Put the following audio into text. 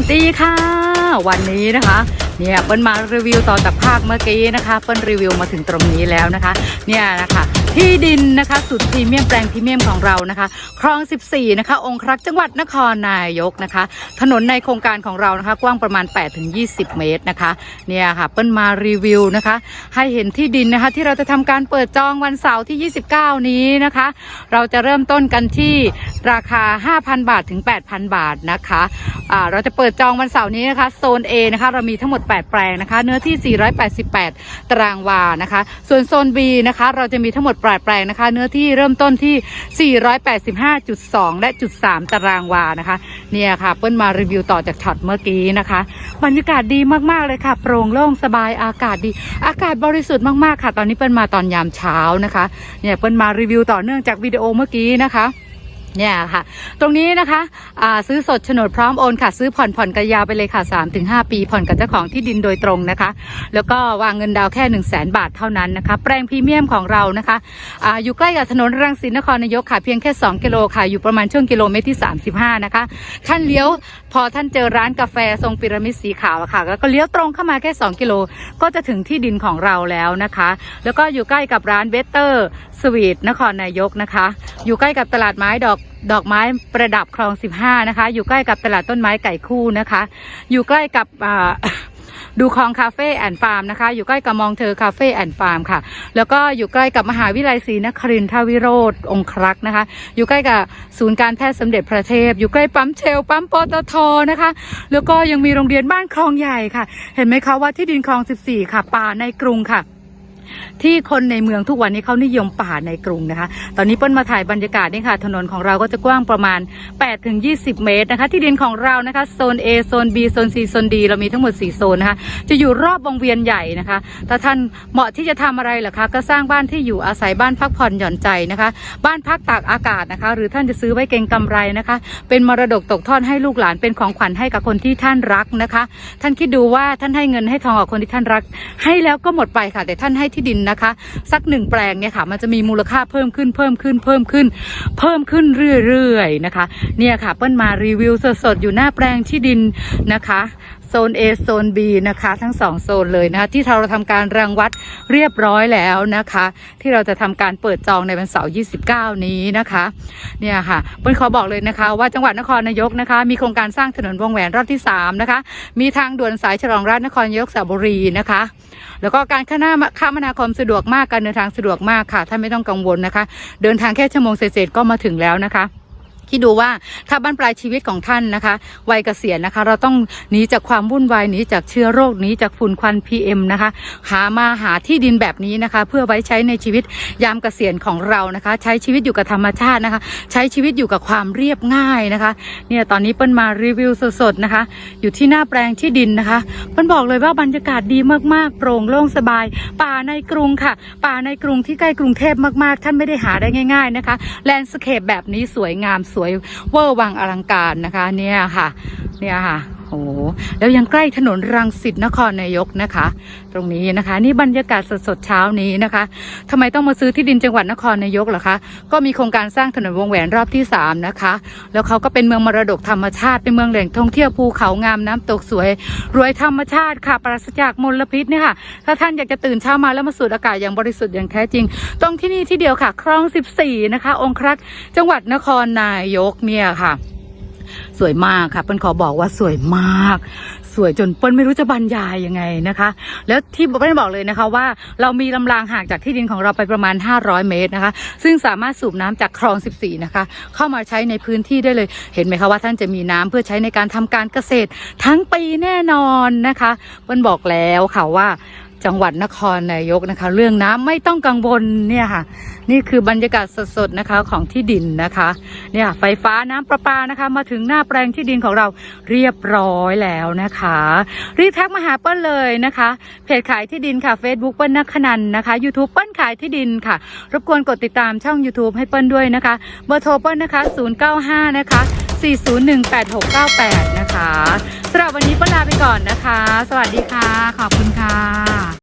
สดีค่ะ วันนี้นะคะเนี่ยเปิ้ลมารีวิวต่อจากภาคเมื่อกี้นะคะเปิ้ลรีวิวมาถึงตรงนี้แล้วนะคะ เนี่ยนะคะที่ดินนะคะสุดพรีเมียมแปลงพรีเมียมของเรานะคะคลอง 14 นะคะ องครักษ์จังหวัดนครนายกนะคะ ถนนในโครงการของเรานะคะ กว้างประมาณ 8-20 เมตรนะคะ เนี่ยค่ะเปิ้ลมารีวิวนะคะ ให้เห็นที่ดินนะคะที่เราจะทำการเปิดจองวันเสาร์ที่ 29 นี้นะคะ เราจะเริ่มต้นกันที่ราคา 5,000 บาทถึง 8,000 บาทนะคะ เราจะเปิดจองวันเสาร์นี้นะคะโซน A นะคะเรามีทั้งหมด 8 แปลงนะคะ เนื้อที่ 488 ตารางวานะคะ ส่วนโซน B นะคะ เราจะมีทั้งหมด 8 แปลงนะคะ เนื้อที่เริ่มต้นที่ 485.2 และจุด3ตารางวานะคะ เนี่ยค่ะ เปิ้ลมารีวิวต่อจากช็อตเมื่อกี้นะคะ บรรยากาศดีมากๆเลยค่ะ โปร่งโล่งสบายอากาศดี อากาศบริสุทธิ์มากๆค่ะ ตอนนี้เปิ้ลมาตอนยามเช้านะคะ เนี่ยเปิ้ลมารีวิวต่อเนื่องจากวิดีโอเมื่อกี้นะคะ เนี่ยค่ะ ตรงนี้นะคะอ่าซื้อสดโฉนดพร้อมโอนค่ะ ซื้อผ่อนผ่อนกันยาวไปเลยค่ะ 3-5 ปี ผ่อนกับเจ้าของที่ดินโดยตรงนะคะ แล้วก็วางเงินดาวแค่ 1 0 0 0 0แบาทเท่านั้นนะคะ แปลงพรีเมียมของเรานะคะอาอยู่ใกล้กับถนนรังสิตนครนายกค่ะ เพียงแค่ 2 กิโลค่ะ อยู่ประมาณช่วงกิโลเมตรที่ 35 นะคะท่านเลี้ยวพอท่านเจอร้านกาแฟทรงพีระมิดสีขาวค่ะ แล้วก็เลี้ยวตรงเข้ามาแค่ 2 กิโลก็จะถึงที่ดินของเราแล้วนะคะ แล้วก็อยู่ใกล้กับร้านเบเตอร์ สวีทนครนายกนะคะ อยู่ใกล้กับตลาดไม้ดอกดอกไม้ประดับคลอง 15 นะคะ อยู่ใกล้กับตลาดต้นไม้ไก่คู่นะคะ อยู่ใกล้กับดูคลองคาเฟ่แอนฟาร์มนะคะ อยู่ใกล้กับมองเธอคาเฟ่แอนฟาร์มค่ะ แล้วก็อยู่ใกล้กับมหาวิทยาลัยศรีนครินทรวิโรธองครักษ์นะคะ อยู่ใกล้กับศูนย์การแพทย์สมเด็จพระเทพ อยู่ใกล้ปั๊มเชลปั๊มปตทนะคะ แล้วก็ยังมีโรงเรียนบ้านคลองใหญ่ค่ะ เห็นไหมคะว่าที่ดินคลอง 14 ค่ะ ป่าในกรุงค่ะ ที่คนในเมืองทุกวันนี้เขานิยมป่าในกรุงนะคะ ตอนนี้เปิ้ลมาถ่ายบรรยากาศนี่ค่ะ ถนนของเราก็จะกว้างประมาณ 8-20 เมตรนะคะ ที่ดินของเรานะคะโซน A โซน B โซน C โซน D เรามีทั้งหมด 4 โซนนะคะ จะอยู่รอบวงเวียนใหญ่นะคะ ถ้าท่านเหมาะที่จะทำอะไรหรอคะ ก็สร้างบ้านที่อยู่อาศัยบ้านพักผ่อนหย่อนใจนะคะ บ้านพักตากอากาศนะคะ หรือท่านจะซื้อไว้เก็งกำไรนะคะ เป็นมรดกตกทอดให้ลูกหลานเป็นของขวัญให้กับคนที่ท่านรักนะคะ ท่านคิดดูว่าท่านให้เงินให้ทองกับคนที่ท่านรัก ให้แล้วก็หมดไปค่ะ แต่ท่านให้ที่ดินนะคะ สักหนึ่งแปลงเนี่ยค่ะ มันจะมีมูลค่าเพิ่มขึ้นเพิ่มขึ้นเพิ่มขึ้น เพิ่มขึ้นเรื่อยๆนะคะ เนี่ยค่ะเปิ้ลมารีวิวสดๆอยู่หน้าแปลงที่ดินนะคะ โซน A โซน B นะคะ ทั้งสองโซนเลยนะคะ ที่เราทำการรังวัดเรียบร้อยแล้วนะคะ ที่เราจะทำการเปิดจองในวันเสาร์29 นี้นะคะเนี่ยค่ะเปิ้ลขอบอกเลยนะคะ ว่าจังหวัดนครนายกนะคะ มีโครงการสร้างถนนวงแหวนรอบที่ 3 นะคะ มีทางด่วนสายฉลองรัฐนครนายกสระบุรีนะคะ แล้วก็การคมนาคมสะดวกมากการเดินทางสะดวกมากค่ะท่านไม่ต้องกังวลนะคะ เดินทางแค่ชั่วโมงเศษก็มาถึงแล้วนะคะ คิดดูว่าถ้าบ้านปลายชีวิตของท่านนะคะ วัยเกษียณนะคะ เราต้องหนีจากความวุ่นวายหนีจากเชื้อโรคหนีจากฝุ่นควัน PM นะคะ หามาหาที่ดินแบบนี้นะคะ เพื่อไว้ใช้ในชีวิตยามเกษียณของเรานะคะ ใช้ชีวิตอยู่กับธรรมชาตินะคะ ใช้ชีวิตอยู่กับความเรียบง่ายนะคะเนี่ยตอนนี้เปิ้ลมารีวิวสดๆนะคะ อยู่ที่หน้าแปลงที่ดินนะคะเปิ้ลบอกเลยว่าบรรยากาศดีมากๆ โปร่งโล่งสบาย ป่าในกรุงค่ะ ป่าในกรุงที่ใกล้กรุงเทพมากๆ ท่านไม่ได้หาได้ง่าย ๆนะคะแลนด์สเคปแบบนี้สวยงามสวยเวอร์วังอลังการนะคะเนี่ยค่ะเนี่ยค่ะ โอ้โหแล้วยังใกล้ถนนรังสิตนครนายกนะคะ ตรงนี้นะคะ นี่บรรยากาศสดๆเช้านี้นะคะทำไมต้องมาซื้อที่ดินจังหวัดนครนายกเหรอคะก็มีโครงการสร้างถนนวงแหวนรอบที่ 3 นะคะ แล้วเขาก็เป็นเมืองมรดกธรรมชาติเป็นเมืองแหล่งท่องเที่ยวภูเขางามน้ำตกสวย รวยธรรมชาติค่ะ ปราศจากมลพิษเนี่ยค่ะถ้าท่านอยากจะตื่นเช้ามาแล้วมาสูดอากาศอย่างบริสุทธิ์อย่างแท้จริง ตรงที่นี่ที่เดียวค่ะคลอง 14 นะคะ องครักษ์จังหวัดนครนายกเนี่ยค่ะ สวยมากค่ะเปิ้ลขอบอกว่าสวยมาก สวยจนเปิ้ลไม่รู้จะบรรยายยังไงนะคะ แล้วที่เปิ้ลบอกเลยนะคะว่าเรามีลำรางห่างจากที่ดินของเราไปประมาณ 500 เมตรนะคะ ซึ่งสามารถสูบน้ำจากคลอง 14 นะคะ เข้ามาใช้ในพื้นที่ได้เลยเห็นไหมคะว่าท่านจะมีน้ำเพื่อใช้ในการทำการเกษตรทั้งปีแน่นอนนะคะเปิ้ลบอกแล้วค่ะว่า จังหวัดนครนายกนะคะ เรื่องน้ำไม่ต้องกังวลเนี่ยค่ะ นี่คือบรรยากาศสดๆนะคะของที่ดินนะคะ เนี่ยไฟฟ้าน้ำประปานะคะ มาถึงหน้าแปลงที่ดินของเราเรียบร้อยแล้วนะคะ รีบทักมาหาเปิ้ลเลยนะคะเพจขายที่ดินค่ะ Facebook เปิ้ลนักขนันนะคะ YouTube เปิ้ลขายที่ดินค่ะ รบกวนกดติดตามช่อง YouTube ให้เปิ้ลด้วยนะคะเบอร์โทรเปิ้ลนะคะ 095 นะคะ 4018698 นะคะ สำหรับวันนี้ปลาไปก่อนนะคะ สวัสดีค่ะ ขอบคุณค่ะ